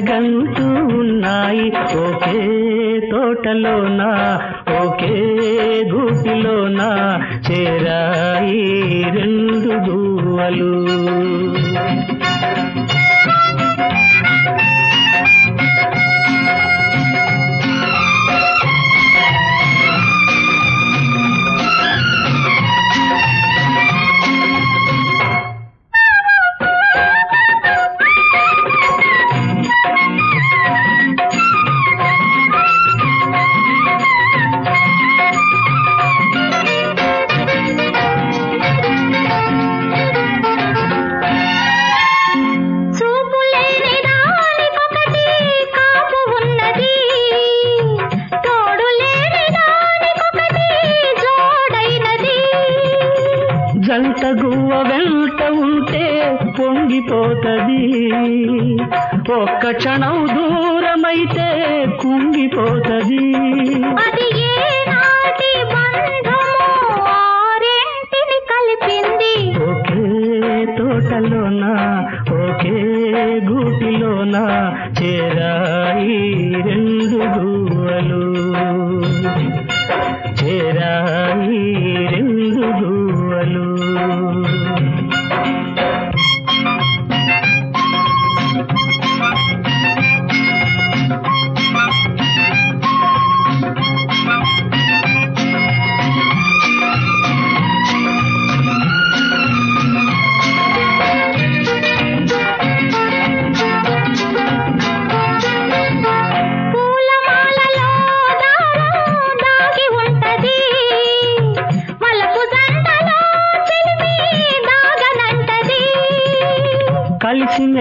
కలగంటూ ఉన్నాయి. ఒకే తోటలోన? ఒకే గూటిలోన? చేరాయి రెండు గువ్వలు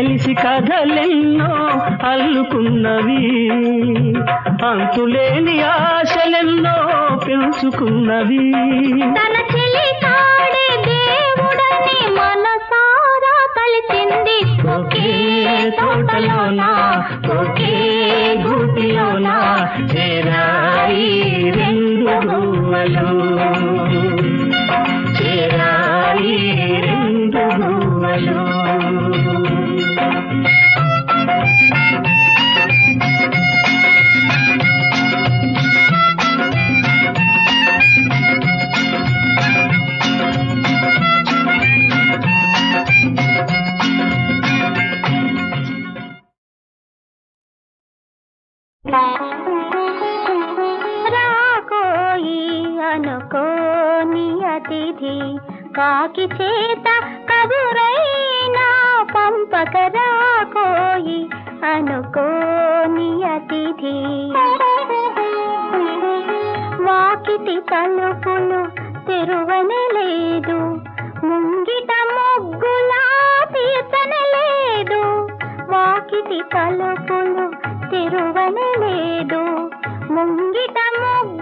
కలిసి కథలెన్నో అల్లుకున్నవి. అంతులేని ఆశలెన్నో పెంచుకున్నవి. తన చెలి కాడే దేవుడని మనసారా కలిసింది. ఒకే తోటలోన ఒకే గూటిలోన చేరాయి రెండు గువ్వలు. తిథి వాకిటి తలుపులు తెరువనే లేదు ముంగిట ముగ్గులా తీర్చనే లేదు వాకిటి తలుపులు తెరువనే లేదు ముంగిట ముగ్గు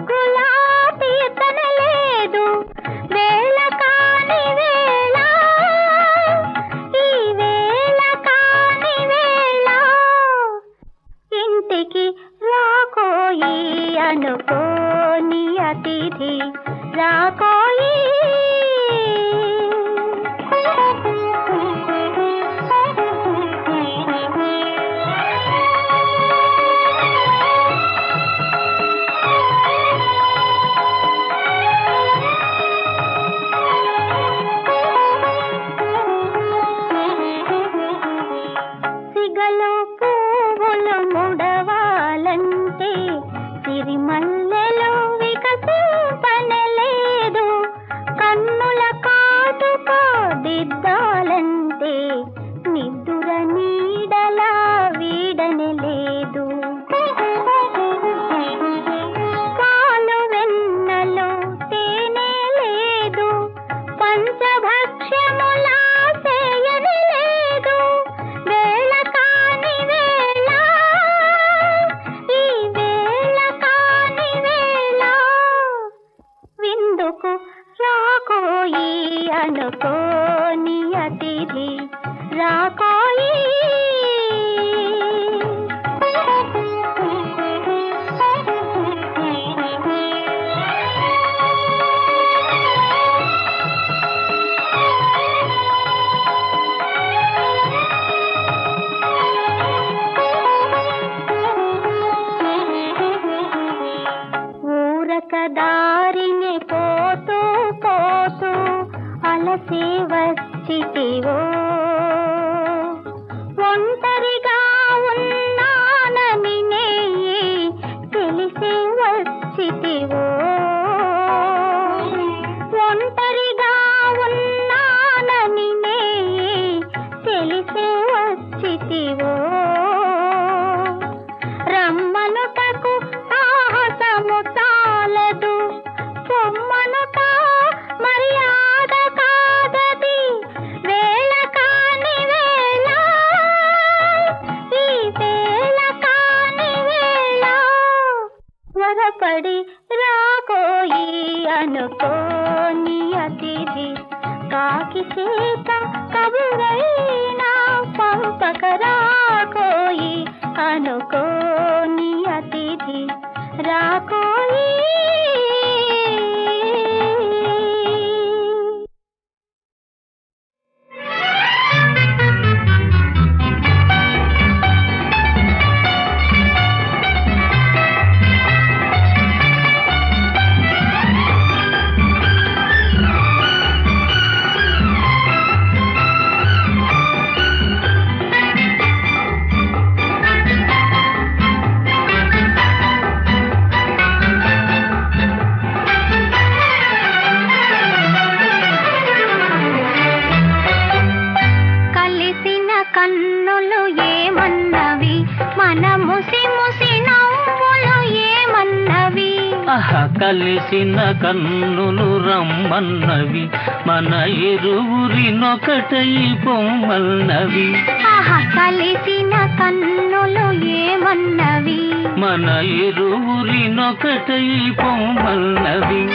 ಕನಪೋ దారిని పోతూ పోతూ అలసి వచ్చితివో. కలిసిన కన్నులు రమ్మన్నవి. మన ఇరువురినొకటై బొమ్మన్నవి. కలిసిన కన్నులు ఏమన్నవి? మన ఇరువురినొకటై బొమ్మన్నవి.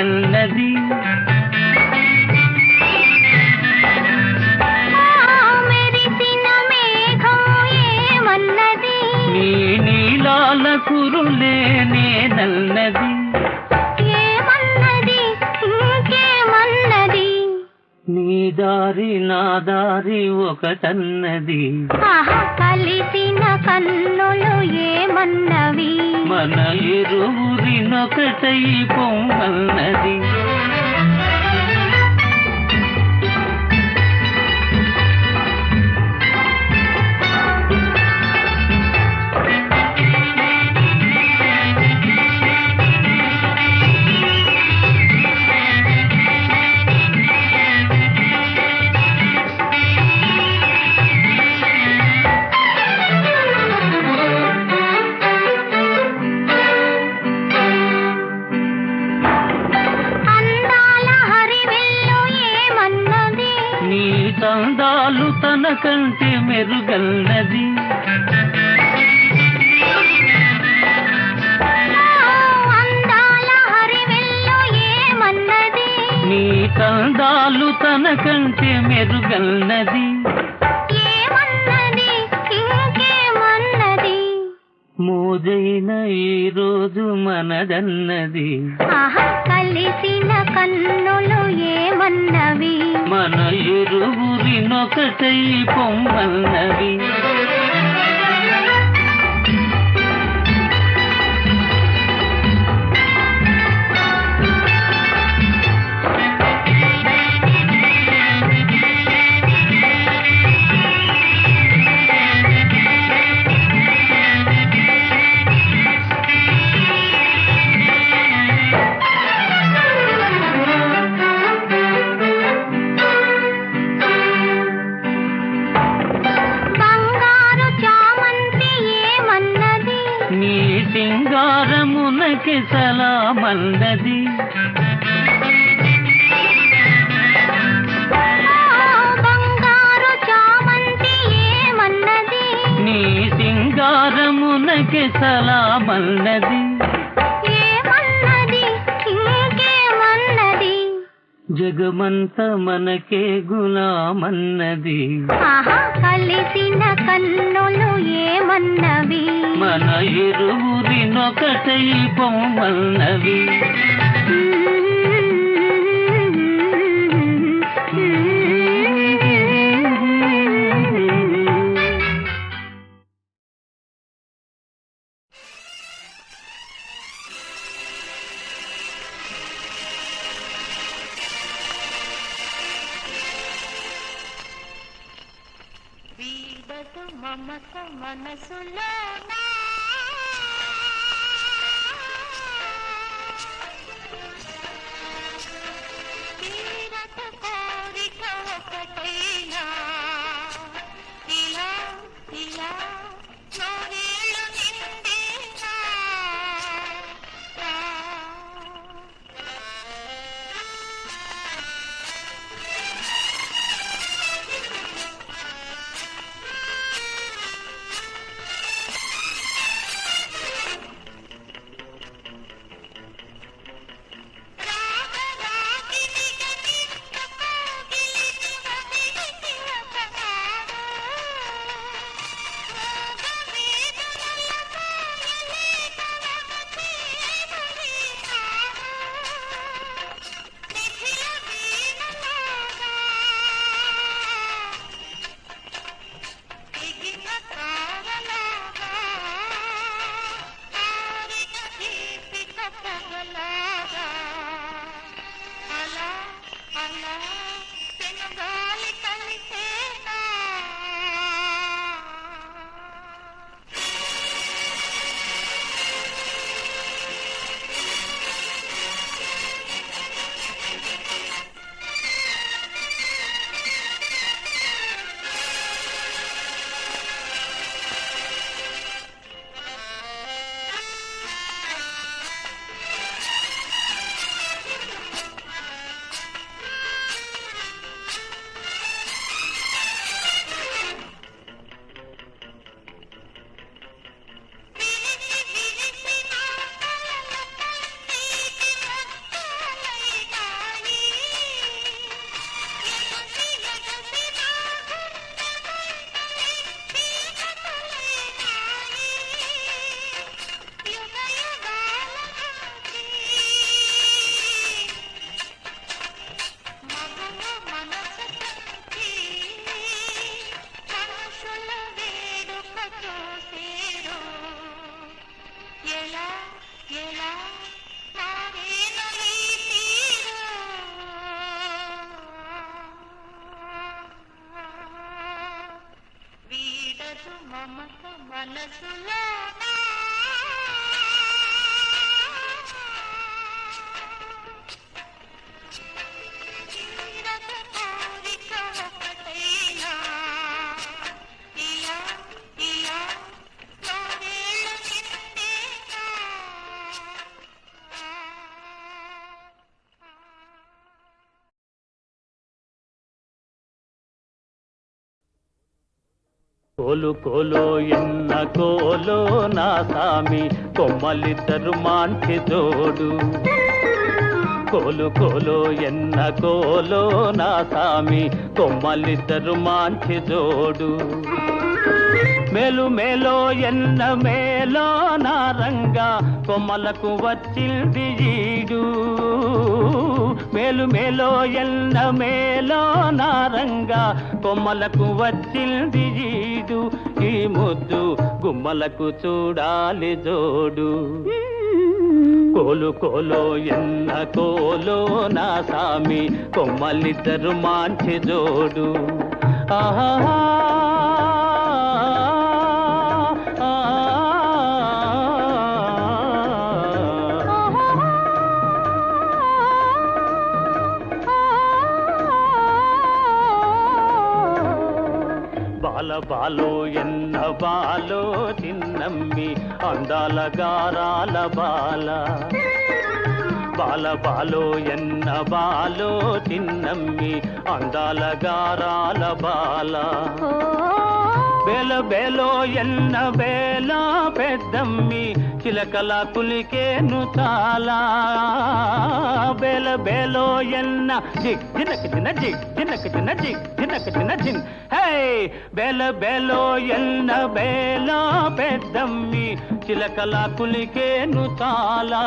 మెల్లది మీ నీలాల కురులే దారి నా దారి ఒకటన్నది. కలిసిన కన్నులు ఏమన్నవి? మన ఇరువురినొకటై పొమ్మన్నది. మనదన్నది. కలిసిన కన్నులు ఏమన్నవి? మన ఇరువురినొకటై పొమ్మన్నవి. చామంతియునకి సలామన్నది నీ సింగారమునకి సలామన్నది జగమంత మనకే గులామన్నది కలిసిన కన్నులు ఏమన్నవి? మన ఇరువురినొకటై పొమ్మన్నవి వీడదు మమత మనసులో కోలు కోలో ఎన్న కోలో నా సామి కొమ్మలిద్దరు మాంటి జోడు కోలు కోలో ఎన్న కోలో నా సామి కొమ్మలిద్దరు మాంటి జోడు మేలు మేలో ఎన్న మేలో నా రంగా కొమ్మలకు వచ్చింది ఈడు. మేలు మేలో ఎన్న మేలో నారంగా కొమ్మలకు వచ్చింది జీడు ఈ ముద్దు గుమ్మలకు చూడాలి జోడు. కోలు కోలో ఎన్న కోలో నా సామి కొమ్మలిద్దరు మాంచి జోడు. ఆహా బాలో ఎన్న బాలో చిన్నమ్మి అందాల గారాల బాల. బాల బాలో ఎన్న బాలో చిన్నమ్మి అందాల గారాల బాల. బేల బేలో ఎన్న బేల పెద్దమ్మి చిలకల కులికేను చాలా బేల బేలో ఎన్న జిగ్ జినక జిన జిగ్ జినక జిన జిగ్ జినక జిన జిన్. హే బేల బేలో ఎన్న బేల పెద్దమ్మి చిలకల కులికేను చాలా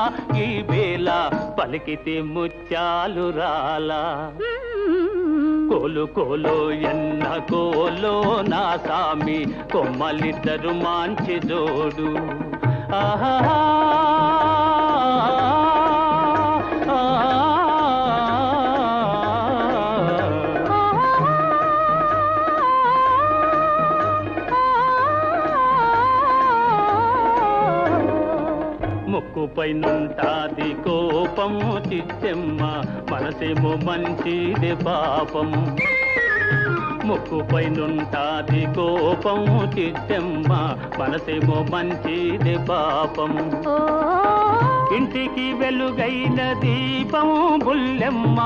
ఈ బేల పలికితే ముత్యాలు రాలా. కోలుకోలో ఎన్న కోలో నా సామి కొమ్మలిద్దరు మాంచి జోడు. ఆహా పైనుంటాది నుంటాది కోపము చిత్తెమ్మ మనసేమో మంచిది పాపం. ముక్కు పైనుంటాది కోపము చిచ్చెమ్మ మనసేమో మంచిది పాపం. ఇంటికి వెలుగైన దీపం బుల్లెమ్మ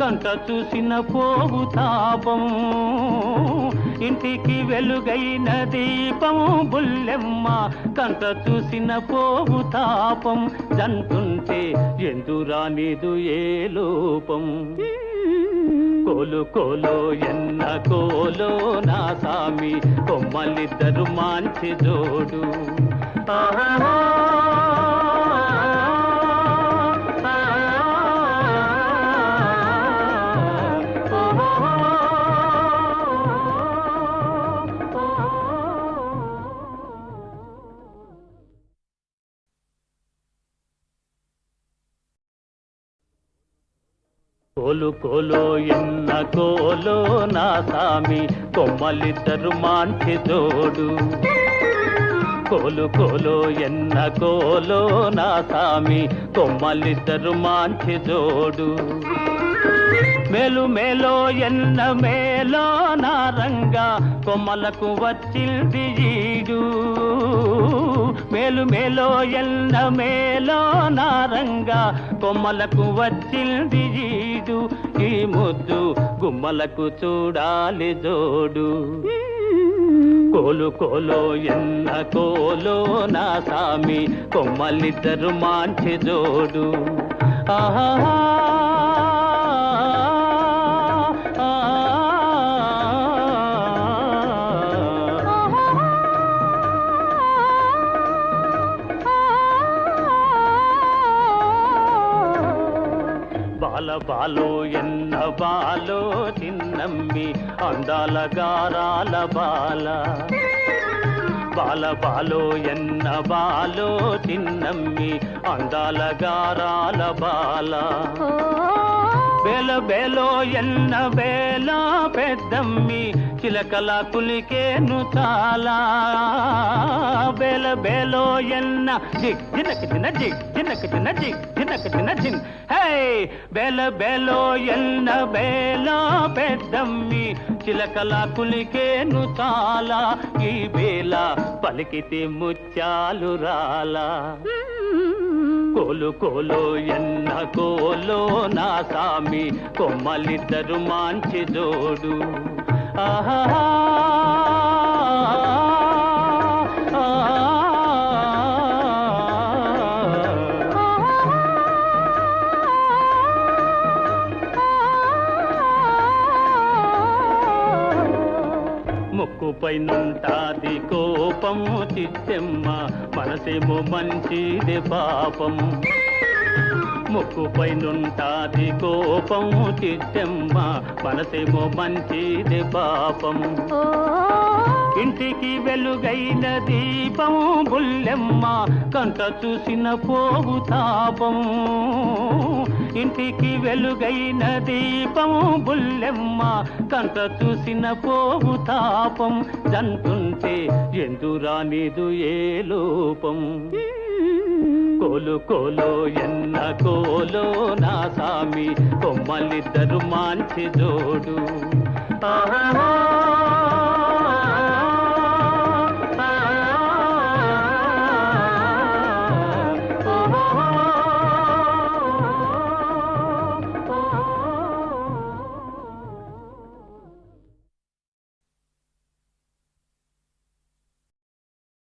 కంట చూసిన పోగు తాపం ఇంటికి వెలుగైన దీపం బుల్లెమ్మ కంట చూసిన పోగు తాపం జంటుంటే ఎందురానిదు ఏ లోపం కోలు కోలో ఎన్న కోలో నా సామి కొమ్మలిద్దరు మాంచి జోడు. ఆహా కోలు కోలో ఎన్న కోలో నా సామి కొమ్మలిద్దరు మాంచి జోడు కోలు కోలో ఎన్న కోలో నా సామి కొమ్మలిద్దరు మాంచి జోడు మేలు మేలో ఎన్న మేలో నారంగా కొమ్మలకు వచ్చింది ఈడు. మేలు మేలో ఎన్న మేలో నారంగా కొమ్మలకు వచ్చింది ఈడు. ఈ ముద్దు గుమ్మలకు చూడాలి జోడు. కోలు కోలో ఎన్న కోలో నా సామి కొమ్మలిద్దరు మాంచి జోడు. ఆహా బాల ఎన్న బాలో చిన్నమ్మి అందాల గారాల బాల. బాల బాలో ఎన్న బాలో చిన్నమ్మి అందాల గారాల బాల. బేల బేలో ఎన్న బేల పెద్దమ్మి చిలకల కులికేను చాలా బేల బేలో ఎన్న జిగ్ జినక జిన జిగ్ జినక జిన జిగ్ జినక జిన జిన్. హే బేల బేలో ఎన్న బేల పెద్దమ్మి చిలకల కులికేను చాలా ఈ బేల పలికితే ముత్యాలు రాలా. కోలు కోలో ఎన్న కోలో నా సామి కొమ్మలిద్దరు మాంచి జోడు. ఆహా ముక్కుపై కోపము చిత్తెమ్మ మనసేమో మంచిది పాపం. ముక్కుపై నుంటాది కోపము చిత్తెమ్మ మనసేమో మంచిది పాపం. ఇంటికి వెలుగైన దీపం బుల్లెమ్మ కంట చూసిన పోగు తాపం. ఇంటికి వెలుగైన దీపం బుల్లెమ్మ కంట చూసిన పోగు తాపం. జంటుంటే ఎందురానిదు ఏ లోపం? కోలు కోలో ఎన్న కోలో నా సామి కొమ్మలిద్దరు మాంచి జోడు. ఆహా